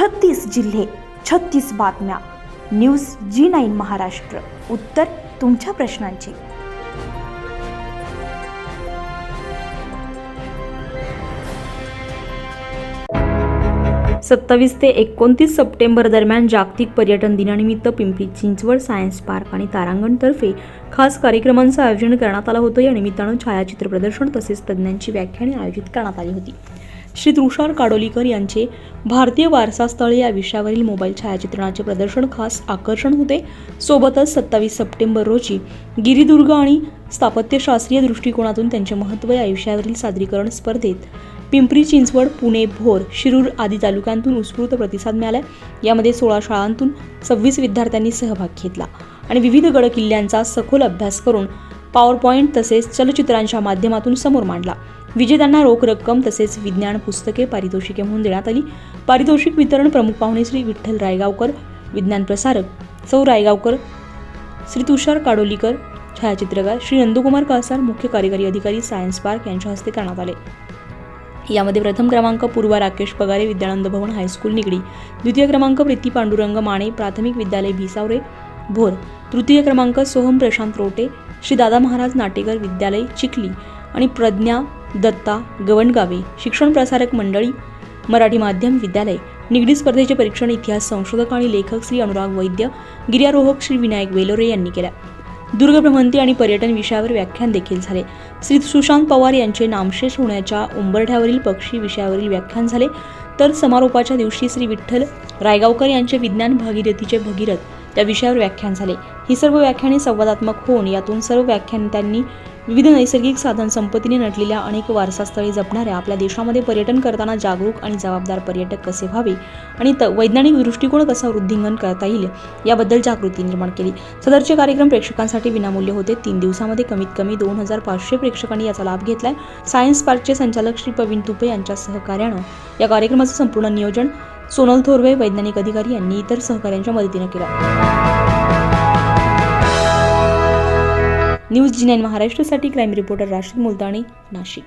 छत्तीस जिल्हे छत्तीस बातम्या. News G nine Maharashtra. उत्तर तुमच्या प्रश्नांची. सत्तावीस ते एकोणतीस सप्टेंबर दरम्यान जागतिक पर्यटन दिनानिमित्त पिंपरी चिंचवड सायन्स पार्क आणि तारांगणतर्फे खास कार्यक्रमांचं आयोजन करण्यात आलं होतं. या निमित्तानं छायाचित्र प्रदर्शन तसेच तज्ज्ञांची व्याख्याने आयोजित करण्यात आली होती. श्री तुषार काडोलीकर यांचे भारतीय वारसास्थळे या विषयावरील मोबाईल छायाचित्रणाचे प्रदर्शन खास आकर्षण होते. सोबतच सत्तावीस सप्टेंबर रोजी गिरिदुर्ग आणि स्थापत्यशास्त्रीय दृष्टिकोनातून त्यांचे महत्त्व या विषयावरील सादरीकरण स्पर्धेत पिंपरी चिंचवड पुणे भोर शिरूर आदी तालुक्यांतून उत्स्फूर्त प्रतिसाद मिळाला यामध्ये सोळा शाळांतून सव्वीस विद्यार्थ्यांनी सहभाग घेतला आणि विविध गडकिल्ल्यांचा सखोल अभ्यास करून पॉवर पॉईंट तसेच चलचित्रांच्या माध्यमातून समोर मांडला. विजेत्यांना रोख रक्कम तसेच विज्ञान पुस्तके पारितोषिके म्हणून देण्यात आली. पारितोषिक वितरण प्रमुख पाहुणे श्री विठ्ठल रायगावकर विज्ञान प्रसारक सौ रायगावकर श्री तुषार काडोलीकर छायाचित्रकार श्री नंदकुमार कासार मुख्य कार्यकारी अधिकारी सायन्स पार्क यांच्या हस्ते करण्यात आले. यामध्ये प्रथम क्रमांक पूर्वा राकेश पगारे विद्यानंद भवन हायस्कूल निगडी. द्वितीय क्रमांक प्रीती पांडुरंग माने प्राथमिक विद्यालय भिसावरे भोर. तृतीय क्रमांक सोहम प्रशांत रोटे श्री दादा महाराज नाटेकर विद्यालय चिखली आणि प्रज्ञा दत्ता गवणगावे शिक्षण प्रसारक मंडळी मराठी माध्यम विद्यालय. निगडी स्पर्धेचे परीक्षण इतिहास संशोधक आणि लेखक श्री अनुराग वैद्य गिर्यारोहक श्री विनायक वेलोरे यांनी केल्या. दुर्ग भ्रमंती आणि पर्यटन विषयावर व्याख्यान देखील झाले. श्री सुशांत पवार यांचे नामशेष होण्याच्या उंबरठ्यावरील पक्षी विषयावरील व्याख्यान झाले. तर समारोपाच्या दिवशी श्री विठ्ठल रायगावकर यांचे विज्ञान भागीरथीचे भगीरथ या विषयावर व्याख्यान झाले. ही सर्व व्याख्याने संवादात्मक होऊन यातून सर्व व्याख्यानत्यांनी विविध नैसर्गिक साधन संपत्तीने नटलेल्या अनेक वारसास्थळी जपणाऱ्या आपल्या देशामध्ये पर्यटन करताना जागरूक आणि जबाबदार पर्यटक कसे व्हावे आणि त वैज्ञानिक दृष्टिकोन कसा वृद्धिंगन करता येईल याबद्दल जागृती निर्माण केली. सदरचे कार्यक्रम प्रेक्षकांसाठी विनामूल्य होते. तीन दिवसामध्ये कमीत कमी दोन हजार पाचशे प्रेक्षकांनी याचा लाभ घेतलाय. सायन्स पार्कचे संचालक श्री प्रवीण तुपे यांच्या सहकार्यानं या कार्यक्रमाचं संपूर्ण नियोजन सोनल थोरवे वैज्ञानिक अधिकारी यांनी इतर सहकाऱ्यांच्या मदतीनं केला. न्यूज जी नाईन महाराष्ट्रासाठी क्राईम रिपोर्टर राशिद मुलतानी नाशिक.